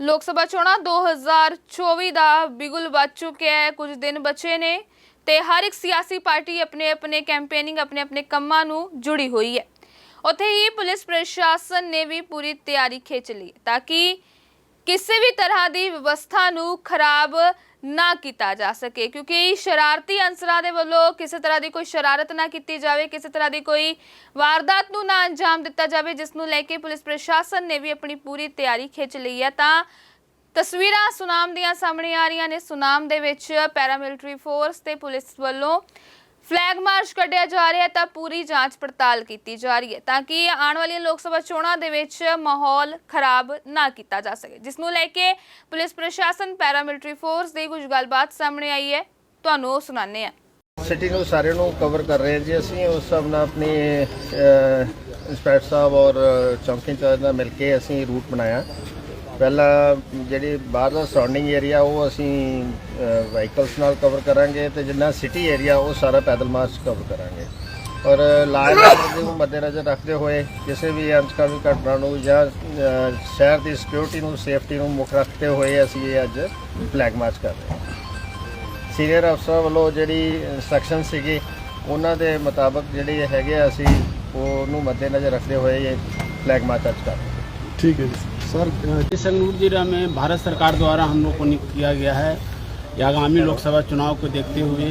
ਲੋਕ ਸਭਾ ਚੋਣਾਂ 2024 ਦਾ ਬਿਗੁਲ ਵੱਜ ਚੁੱਕਿਆ ਹੈ। ਕੁਝ ਦਿਨ ਬਚੇ ਨੇ ਤੇ ਹਰ ਇੱਕ ਸਿਆਸੀ ਪਾਰਟੀ ਆਪਣੇ ਆਪਣੇ ਕੈਂਪੇਨਿੰਗ, ਆਪਣੇ ਆਪਣੇ ਕੰਮਾਂ ਨੂੰ ਜੁੜੀ ਹੋਈ ਹੈ। ਉੱਥੇ ਹੀ ਪੁਲਿਸ ਪ੍ਰਸ਼ਾਸਨ ਨੇ ਵੀ ਪੂਰੀ ਤਿਆਰੀ ਖਿੱਚ ਲਈ ਹੈ ਤਾਂ ਕਿ ਕਿਸੇ ਵੀ ਤਰ੍ਹਾਂ ਦੀ ਵਿਵਸਥਾ ਨੂੰ ਖਰਾਬ ਨਾ ਕੀਤਾ ਜਾ ਸਕੇ, ਕਿਉਂਕਿ ਸ਼ਰਾਰਤੀ ਅੰਸਰਾਂ ਦੇ ਵੱਲੋਂ ਕਿਸੇ ਤਰ੍ਹਾਂ ਦੀ ਕੋਈ ਸ਼ਰਾਰਤ ਨਾ ਕੀਤੀ ਜਾਵੇ, ਕਿਸੇ ਤਰ੍ਹਾਂ ਦੀ ਕੋਈ ਵਾਰਦਾਤ ਨੂੰ ਨਾ ਅੰਜਾਮ ਦਿੱਤਾ ਜਾਵੇ, ਜਿਸ ਨੂੰ ਲੈ ਕੇ ਪੁਲਿਸ ਪ੍ਰਸ਼ਾਸਨ ਨੇ ਵੀ ਆਪਣੀ ਪੂਰੀ ਤਿਆਰੀ ਖਿੱਚ ਲਈ ਹੈ। ਤਾਂ ਤਸਵੀਰਾਂ ਸੁਨਾਮ ਦੀਆਂ ਸਾਹਮਣੇ ਆ ਰਹੀਆਂ ਨੇ। ਸੁਨਾਮ ਦੇ ਵਿੱਚ ਪੈਰਾਮਿਲਟਰੀ ਫੋਰਸ ਤੇ ਪੁਲਿਸ ਵੱਲੋਂ ਫਲੈਗ ਮਾਰਚ ਕੱਢਿਆ ਜਾ ਰਿਹਾ ਤਾਂ ਪੂਰੀ ਜਾਂਚ ਪੜਤਾਲ ਕੀਤੀ ਜਾ ਰਹੀ ਹੈ ਤਾਂ ਕਿ ਆਉਣ ਵਾਲੀਆਂ ਲੋਕ ਸਭਾ ਚੋਣਾਂ ਦੇ ਵਿੱਚ ਮਾਹੌਲ ਖਰਾਬ ਨਾ ਕੀਤਾ ਜਾ ਸਕੇ, ਜਿਸ ਨੂੰ ਲੈ ਕੇ ਪੁਲਿਸ ਪ੍ਰਸ਼ਾਸਨ, ਪੈਰਾਮਿਲਟਰੀ ਫੋਰਸ ਦੀ ਕੁਝ ਗੱਲਬਾਤ ਸਾਹਮਣੇ ਆਈ ਹੈ। ਤੁਹਾਨੂੰ ਉਹ ਸੁਣਾਉਂਦੇ ਹਾਂ। ਸਿਟੀ ਨੂੰ ਸਾਰਿਆਂ ਨੂੰ ਕਵਰ ਕਰ ਰਹੇ ਹਾਂ ਜੀ ਅਸੀਂ, ਉਸ ਹਿਸਾਬ ਨਾਲ ਆਪਣੀ ਇੰਸਪੈਕਟਰ ਸਾਹਿਬ ਔਰ ਚੌਂਕੀ ਇੰਚਾਰਜ ਨਾਲ ਮਿਲ ਕੇ ਅਸੀਂ ਰੂਟ ਬਣਾਇਆ। ਪਹਿਲਾਂ ਜਿਹੜੇ ਬਾਹਰਲਾ ਸਰਾਊਂਡਿੰਗ ਏਰੀਆ ਉਹ ਅਸੀਂ ਵਹੀਕਲਸ ਨਾਲ ਕਵਰ ਕਰਾਂਗੇ ਤੇ ਜਿੰਨਾ ਸਿਟੀ ਏਰੀਆ ਉਹ ਸਾਰਾ ਪੈਦਲ ਮਾਰਚ ਕਵਰ ਕਰਾਂਗੇ। ਔਰ ਲਾਇਨ ਦੇ ਮੱਦੇਨਜ਼ਰ ਰੱਖਦੇ ਹੋਏ, ਕਿਸੇ ਵੀ ਅਨਸਕਾਮੀ ਘਟਨਾ ਨੂੰ ਜਾਂ ਸ਼ਹਿਰ ਦੀ ਸਿਕਿਉਰਿਟੀ ਨੂੰ ਸੇਫਟੀ ਨੂੰ ਮੁੱਖ ਰੱਖਦੇ ਹੋਏ ਅਸੀਂ ਇਹ ਅੱਜ ਫਲੈਗ ਮਾਰਚ ਕਰ ਰਹੇ ਹਾਂ। ਸੀਨੀਅਰ ਅਫਸਰ ਵੱਲੋਂ ਜਿਹੜੀ ਇਨਸਟਰਕਸ਼ਨ ਸੀਗੀ, ਉਹਨਾਂ ਦੇ ਮੁਤਾਬਕ ਜਿਹੜੇ ਹੈਗੇ ਅਸੀਂ, ਉਹਨੂੰ ਮੱਦੇਨਜ਼ਰ ਰੱਖਦੇ ਹੋਏ ਇਹ ਫਲੈਗ ਮਾਰਚ ਅੱਜ ਕਰ ਠੀਕ ਹੈ ਜੀ। सर अ, संगरूर जिला में भारत सरकार द्वारा हम लोग को नियुक्त किया गया है कि आगामी लोकसभा चुनाव को देखते हुए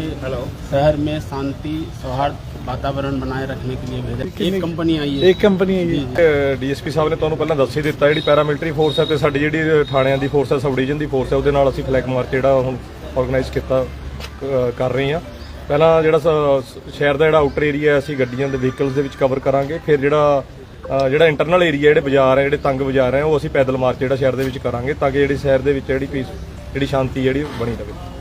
शहर में शांति सौहार्द वातावरण बनाए रखने के लिए भेजा एक कंपनी आई है एक कंपनी है ये ਡੀਐਸਪੀ ਸਾਹਿਬ ਨੇ ਤੁਹਾਨੂੰ ਪਹਿਲਾਂ ਦੱਸ ਹੀ ਦਿੱਤਾ ਜਿਹੜੀ ਪੈਰਾਮਿਲਟਰੀ ਫੋਰਸ ਹੈ ਤੇ ਸਾਡੀ ਜਿਹੜੀ ਥਾਣਿਆਂ ਦੀ ਫੋਰਸ ਹੈ ਸਬ ਡਿਵੀਜ਼ਨ ਦੀ ਫੋਰਸ ਹੈ ਉਹਦੇ ਨਾਲ ਅਸੀਂ ਫਲੈਗ ਮਾਰਚ ਜਿਹੜਾ ਹੁਣ ਆਰਗੇਨਾਈਜ਼ ਕੀਤਾ ਅ, ਕਰ ਰਹੇ ਹਾਂ ਪਹਿਲਾਂ ਜਿਹੜਾ ਸ- ਸ਼ਹਿਰ ਦਾ ਜਿਹੜਾ ਆਊਟਰ ਏਰੀਆ ਹੈ ਅਸੀਂ ਗੱਡੀਆਂ ਦੇ ਵਹੀਕਲਸ ਦੇ ਵਿੱਚ ਕਵਰ ਕਰਾਂਗੇ ਫਿਰ ਜਿਹੜਾ ਅ, ਜਿਹੜਾ ਇੰਟਰਨਲ ਏਰੀਆ ਜਿਹੜੇ ਬਾਜ਼ਾਰ ਹੈ ਜਿਹੜੇ ਤੰਗ ਬਾਜ਼ਾਰ ਹੈ ਉਹ ਅਸੀਂ ਪੈਦਲ ਮਾਰਚ ਜਿਹੜਾ ਸ਼ਹਿਰ ਦੇ ਵਿੱਚ ਕਰਾਂਗੇ ਤਾਂ ਕਿ ਜਿਹੜੀ ਸ਼ਹਿਰ ਦੇ ਵਿੱਚ ਜਿਹੜੀ ਪੀਸ ਜਿਹੜੀ ਸ਼ਾਂਤੀ ਜਿਹੜੀ ਬਣੀ ਰਹੇ।